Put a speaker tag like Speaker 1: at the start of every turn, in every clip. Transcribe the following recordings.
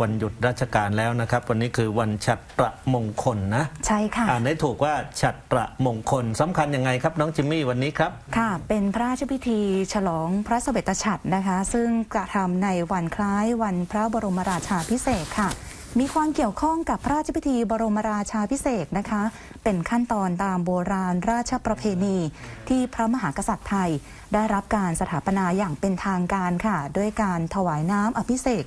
Speaker 1: วันหยุดราชการแล้วนะครับ วันนี้คือวันฉัตรมงคลนะ
Speaker 2: ใช่ค่ะ
Speaker 1: อ่านได้ถูกว่าฉัตรมงคลสำคัญยังไงครับน้องจิมมี่วันนี้ครับ
Speaker 2: ค่ะ เป็นพระราชพิธีฉลองพระเสด็จฉัตรนะคะ ซึ่งกระทำในวันคล้ายวันพระบรมราชาพิเศษกค่ะ มีความเกี่ยวข้องกับพระราชพิธีบรมราชาพิเศษนะคะ เป็นขั้นตอนตามโบราณราชประเพณี ที่พระมหากษัตริย์ไทย ได้รับการสถาปนาอย่างเป็นทางการค่ะ ด้วยการถวายน้ำอภิเษก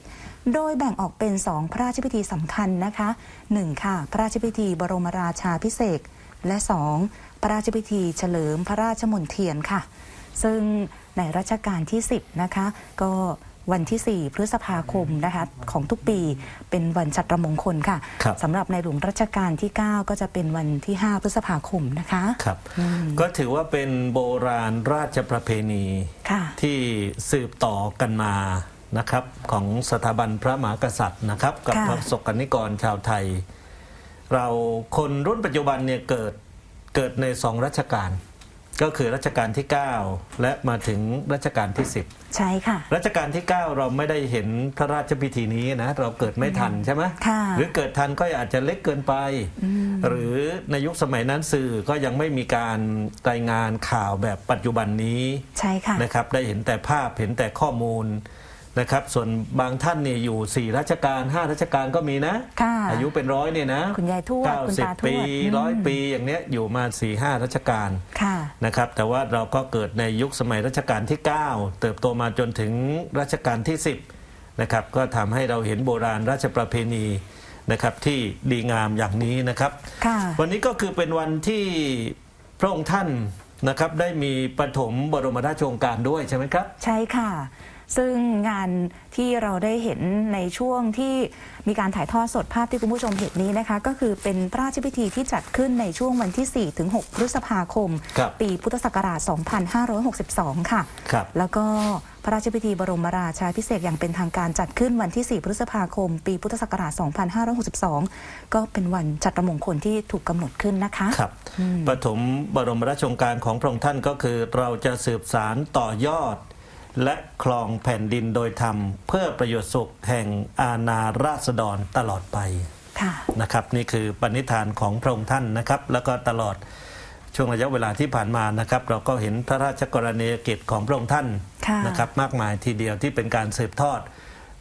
Speaker 2: โดยแบ่งออกเป็นสองพระราชพิธีสำคัญนะคะหนึ่งค่ะ พระราชพิธีบรมราชาพิเศษและ 2. พระราชพิธีเฉลิมพระราชมนเทียนค่ะ ซึ่งในรัชกาลที่ 10 นะคะ ก็ วันที่ 4 พฤษภาคมนะคะของทุกปีเป็นวันจัตรมงคลค่ะ
Speaker 1: ครับ
Speaker 2: สำหรับในหลวงรัชกาลที่ 9 ก็จะเป็นวันที่ 5 พฤษภาคมนะคะ
Speaker 1: ครับก็ถือว่าเป็นโบราณราชประเพณี
Speaker 2: ค่ะ
Speaker 1: ที่สืบต่อกันมานะครับ ของสถาบันพระมหากษัตริย์นะครับ กับ
Speaker 2: ค่ะ
Speaker 1: พระสกนิกรชาวไทย เราคนรุ่นปัจจุบันเนี่ยเกิดเกิดในสองรัชกาล ก็คือรัชกาลที่ 9 และมาถึงรัชกาลที่ 10
Speaker 2: ใช่ค่ะ
Speaker 1: รัชกาลที่ 9 เราไม่ได้เห็นพระราชพิธีนี้นะ เราเกิดไม่ทันใช่ไหม
Speaker 2: ค่ะ
Speaker 1: หรือเกิดทันก็อาจจะเล็กเกินไป หรือในยุคสมัยนั้นสื่อก็ยังไม่มีการรายงานข่าวแบบปัจจุบันนี้
Speaker 2: ใช่ค่ะ
Speaker 1: นะครับได้เห็นแต่ภาพเห็นแต่ข้อมูล นะครับ ส่วนบางท่านเนี่ยอยู่ 4รัชกาล5รัชกาลก็มีนะ
Speaker 2: ค่ะ
Speaker 1: อายุเป็นร้อยเนี่ยนะ
Speaker 2: คุณยายทวดคุณตาทวด
Speaker 1: ปี
Speaker 2: อืม
Speaker 1: ร้อยปีอย่างเนี้ยอยู่มา4ีหรัชกาล
Speaker 2: ค่ะ
Speaker 1: นะครับแต่ว่าเราก็เกิดในยุคสมัยรัชกาลที่ 9 เติบโตมาจนถึงรัชกาลที่ 10นะครับก็ทำให้เราเห็นโบราณราชประเพณีนะครับที่ดีงามอย่างนี้นะครับ
Speaker 2: ค่ะ
Speaker 1: วันนี้ก็คือเป็นวันที่พระองค์ท่านนะครับได้มีปฐมบรมราชโองการด้วยใช่ไหมครับ
Speaker 2: ใช่ค่ะ ซึ่งงานที่เราได้เห็นในช่วงที่มีการถ่ายทอดสดภาพที่คุณผู้ชมเห็นนี้นะคะ ก็คือเป็นพระราชพิธีที่จัดขึ้นในช่วงวันที่ 4 ถึง 6 พฤษภาคม
Speaker 1: ครับ
Speaker 2: ปีพุทธศักราช 2562 ค่ะ
Speaker 1: ครับ
Speaker 2: แล้วก็พระราชพิธีบรมราชาพิเศษกอย่างเป็นทางการจัดขึ้นวันที่ 4 พฤษภาคม ปีพุทธศักราช 2562 ก็เป็นวันจัตรมงคลที่ถูกกำหนดขึ้นนะคะ
Speaker 1: ครับปฐมบรมราชโองการของพระองค์ท่านก็คือเราจะสืบสารต่อยอด และคลองแผ่นดินโดยธรรม เพื่อประโยชน์สุขแห่งอาณาราษฎรตลอดไป
Speaker 2: ค่ะ
Speaker 1: นะครับ นี่คือปณิธานของพระองค์ท่านนะครับ แล้วก็ตลอดช่วงระยะเวลาที่ผ่านมานะครับ เราก็เห็นพระราชกรณียกิจของพระองค์ท่าน
Speaker 2: ค่ะ
Speaker 1: นะครับ มากมายทีเดียวที่เป็นการสืบทอด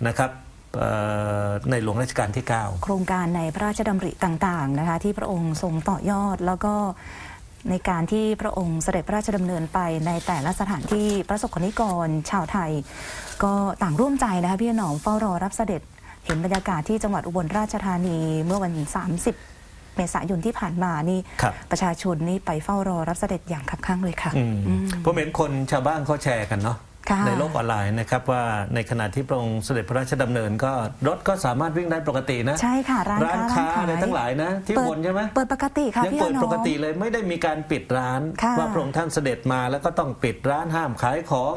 Speaker 1: นะครับเอ่อในหลวงรัชกาลที่ 9
Speaker 2: โครงการในพระราชดำริต่างๆนะคะที่พระองค์ทรงต่อยอดแล้วก็ ในการที่พระองค์เสด็จพระราชดำเนินไปในแต่ละสถานที่ประสบกนิกรชาวไทย ก็ต่างร่วมใจนะคะพี่หนอมเฝ้ารอรับเสด็จเห็นบรรยากาศที่จังหวัดอุบลราชธานีเมื่อวัน 30 เมษายนที่ผ่านมานี่
Speaker 1: ครับ
Speaker 2: ประชาชนนี่ไปเฝ้ารอรับเสด็จอย่างคับข้างเลยค่ะ
Speaker 1: อืม
Speaker 2: อืม
Speaker 1: ผมเห็นคนชาวบ้านเขาแชร์กันเนาะ
Speaker 2: ค่ะ
Speaker 1: ในโลกออนไลน์นะครับว่าในขณะที่พระองค์เสด็จพระราชดำเนินก็รถก็สามารถวิ่งได้ปกตินะ
Speaker 2: ใช่ค่ะร้าน
Speaker 1: ร้าน
Speaker 2: ค้า
Speaker 1: ค้าอะไร
Speaker 2: ขย
Speaker 1: ทั้งหลายนะ ที่
Speaker 2: เปิด
Speaker 1: บนใช่ไหม
Speaker 2: เปิดปกติค่ะ
Speaker 1: ยัง
Speaker 2: พี่
Speaker 1: เปิด
Speaker 2: หนอม
Speaker 1: ปกติเลยไม่ได้มีการปิดร้าน
Speaker 2: ค่ะ
Speaker 1: ว่าพระองค์ท่านเสด็จมาแล้วก็ต้องปิดร้านห้ามขายของ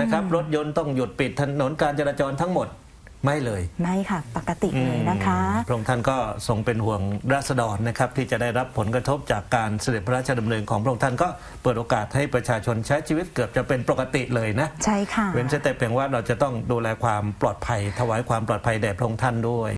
Speaker 1: นะครับรถยนต์ต้องหยุดปิดถนนการจราจรทั้งหมด ไม่เลย
Speaker 2: ไม่ค่ะ ปกติเลยนะคะ
Speaker 1: พระองค์ท่านก็ทรงเป็นห่วงราษฎรนะครับ ที่จะได้รับผลกระทบจากการเสด็จพระราชดำเนินของพระองค์ท่านก็เปิดโอกาสให้ประชาชนใช้ชีวิตเกือบจะเป็นปกติเลยนะ
Speaker 2: ใช่ค่ะ
Speaker 1: เว้นแต่เพียงว่าเราจะต้องดูแลความปลอดภัย ถวายความปลอดภัยแด่พระองค์ท่านด้วย